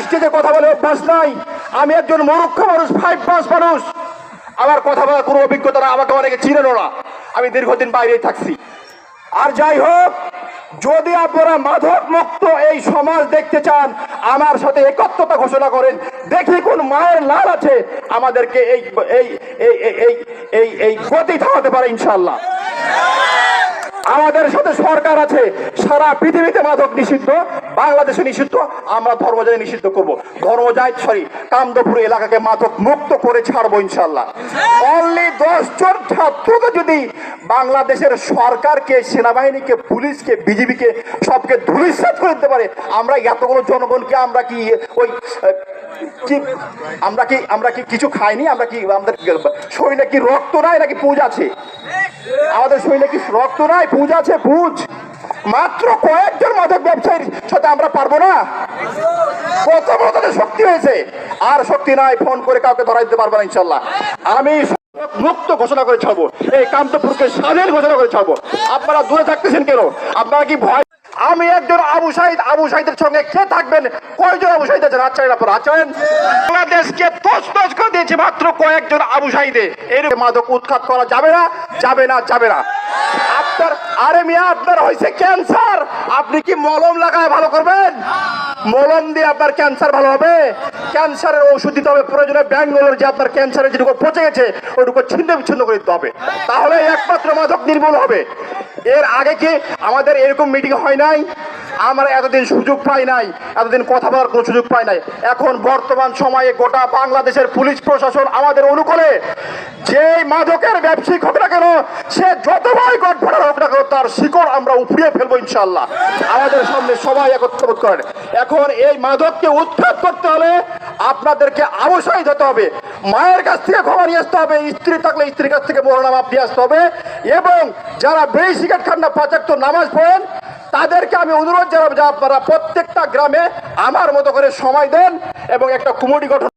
স্টেজে কথা বলে অভ্যাস নাই। আমি একজন মূর্খ মানুষ ফাইভ পাস মানুষ। আমার কথা বলার কোনো অভিজ্ঞতা না আমাকে অনেকে চিনেন না। আমি দীর্ঘদিন বাইরেই থাকছি। আর যাই হোক, যদি আপনারা মাদক মুক্ত এই সমাজ দেখতে চান, আমার সাথে একত্রতা ঘোষণা করেন। দেখি কোন মায়ের লাল আছে আমাদেরকে এই, এই- এই এই এই গতি থামাতে পারে ইনশাল্লাহ আমাদের সাথে সরকার আছে। সারা পৃথিবীতে মাদক নিষিদ্ধ, বাংলাদেশে নিষিদ্ধ, আমরা ধর্মজাতি নিষিদ্ধ করব। ধর্মজাত সরি কামদপুর এলাকাকে মাদক মুক্ত করে ছাড়বো ইনশাল্লাহ অনলি দশ জন ছাত্রকে যদি বাংলাদেশের সরকারকে, সেনাবাহিনীকে, পুলিশকে, বিজিবিকে সবকে ধুলিসাত করে দিতে পারে, আমরা এতগুলো জনগণকে আমরা কি ওই কি, আমরা কি আমরা কি কিছু খাইনি? আমরা কি আমাদের শরীরে কি রক্ত নাই নাকি পুজ আছে? আমাদের শরীরে কি রক্ত নাই? পুজ আছে পুজ মাত্র কয়েকজন মাদক ব্যবসায়ীর সাথে আমরা পারব না? কত বড় শক্তি হয়েছে। আর শক্তি নাই, ফোন করে কাউকে ধরা দিতে পারব না, ইনশাল্লাহ। আমি মুক্ত ঘোষণা করে ছাড়বো। এই কান্তপুরকে স্বাধীন ঘোষণা করে ছাড়বো। আপনারা দূরে থাকতেছেন কেন? আপনারা কি ভয়? আমি একজন আবু সাহিদ আবু সাহিদের সঙ্গে কে থাকবেন? কয়জন আবু সাহিদ আছেন চাইন আপনারা তোষ দিয়েছে মাত্র কয়েকজন আবু সাহিদে এরকম মাদক উৎখাত করা যাবে না যাবে না যাবে না। আপনার আরে মিয়া, আপনার হয়েছে ক্যান্সার। আপনি কি মলম লাগায় ভালো করবেন? মলম দিয়ে আপনার ক্যান্সার ভালো হবে। ক্যান্সারের ওষুধ দিতে হবে, প্রয়োজনে ব্যাঙ্গালোর যে আপনার ক্যান্সারের যেটুকু পচে গেছে, ওইটুকু ছিন্ন বিচ্ছিন্ন করে দিতে হবে। তাহলে একমাত্র মাদক নির্মূল হবে। এর আগে কি আমাদের এরকম মিটিং হয় নাই? আমরা এতদিন সুযোগ পাই নাই, এতদিন কথা বলার কোনো সুযোগ পাই নাই। এখন বর্তমান সময়ে গোটা বাংলাদেশের পুলিশ প্রশাসন আমাদের অনুকূলে। যে মাদকের ব্যবসায়িক হোক না কেন, সে যত বড় গঠফাড়ার হোক না কেন, তার শিকড় আমরা উপড়িয়ে ফেলব ইনশাল্লাহ আমাদের সামনে সবাই একত্রবোধ করেন। এখন এই মাদককে উৎখাত করতে হলে আপনাদেরকে অবশ্যই যেতে হবে। মায়ের কাছ থেকে ক্ষমা নিয়ে আসতে হবে, স্ত্রী থাকলে স্ত্রীর কাছ থেকে মাপ দিয়ে আসতে হবে। এবং যারা বেশি সিগারেট খান না পাঁচাত্ত নামাজ পড়েন তাদেরকে আমি অনুরোধ জানাব আপনারা প্রত্যেকটা গ্রামে আমার মতো করে সময় দেন এবং একটা কুমুটি গঠন